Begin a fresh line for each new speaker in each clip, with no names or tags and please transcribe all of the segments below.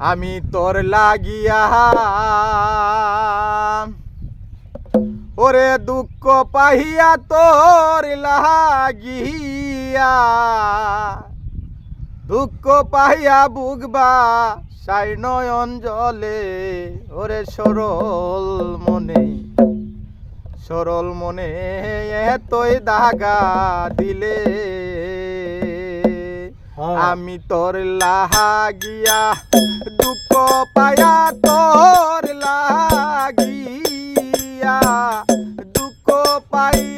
আমি তোর লাগিয়া। ওরে দুঃখ পাহিয়া তোর লাগিয়া। দুঃখ পাহিয়া বুকবা সাই নয়ন জলে। ওরে সরল মনে সরল মনে এতই দাগা দিলে। আমি তোর লাগিয়া দুঃখ পায়া তোর লাগিয়া দুঃখ পাইয়া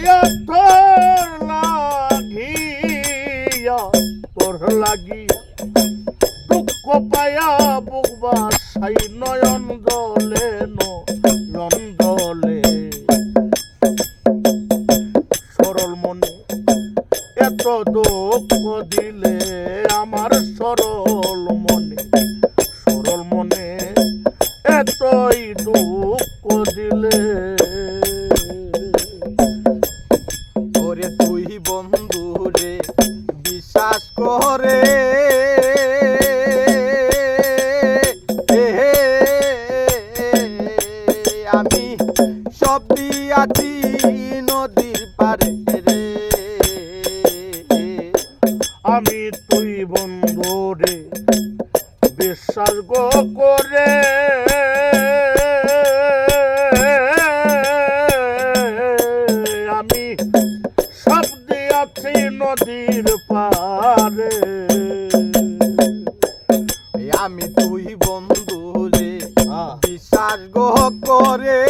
তোর লাগিয়া তোর লাগিয়া দুঃখ পায়া বুকবা সাই নয়ন জলে
আমি
তুই বন্ধু রে বিশ্বাস করে। আমি সব দিয়াছি নদীর পারে
আমি তুই বন্ধু রে বিশ্বাস করে।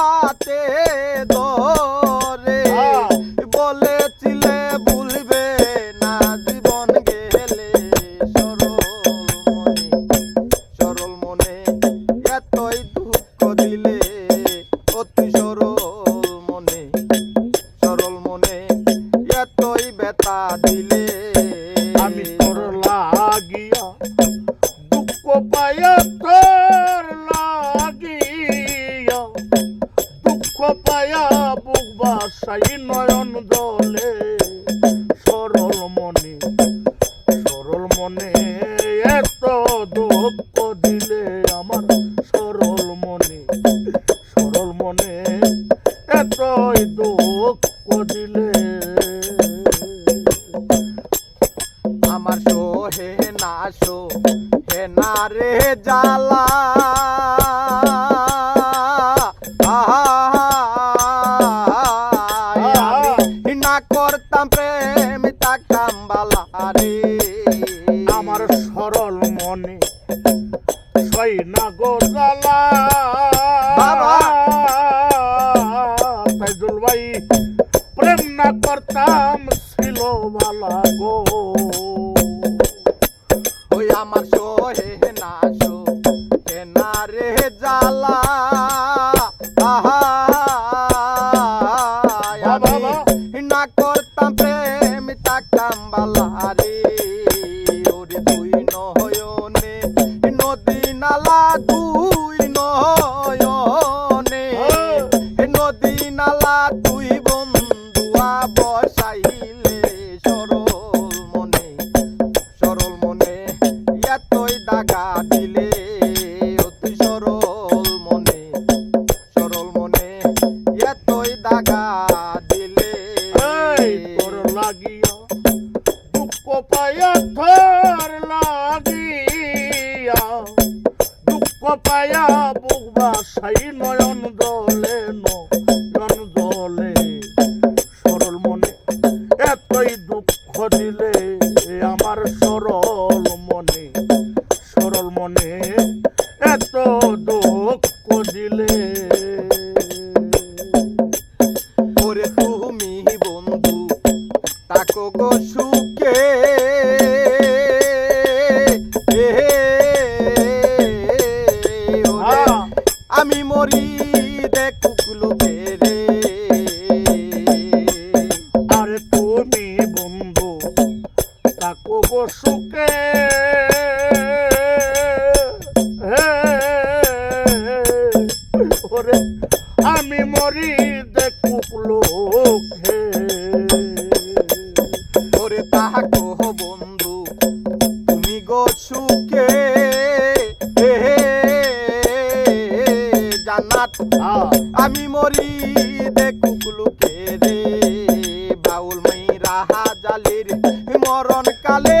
দিলে
আমার
সো হে না সো হে না রে জালা আমি না করতাম প্রেম তাকাম বালা রে
আমার সরল মনে সই না। না করতাম ছিল বালা গো
ওই আমার সো না দিলে।
তোর লাগিয়া লাগিয়া দুঃখ বুক বাসাই নয়ন জলে নয়ন জলে। সরল মনে এতই দুঃখ দিলে আমার সরল মনে। সরল মনে এত দুঃখ
সুখে ওরে, আমি মরি দেখুক লোকে।
ওরে
তাহাকো বন্ধু, তুমি গো সুখে। জান্নাত, আমি মরি দেখুক লোকে রে। বাউল মাইরা জালির মরণ কালে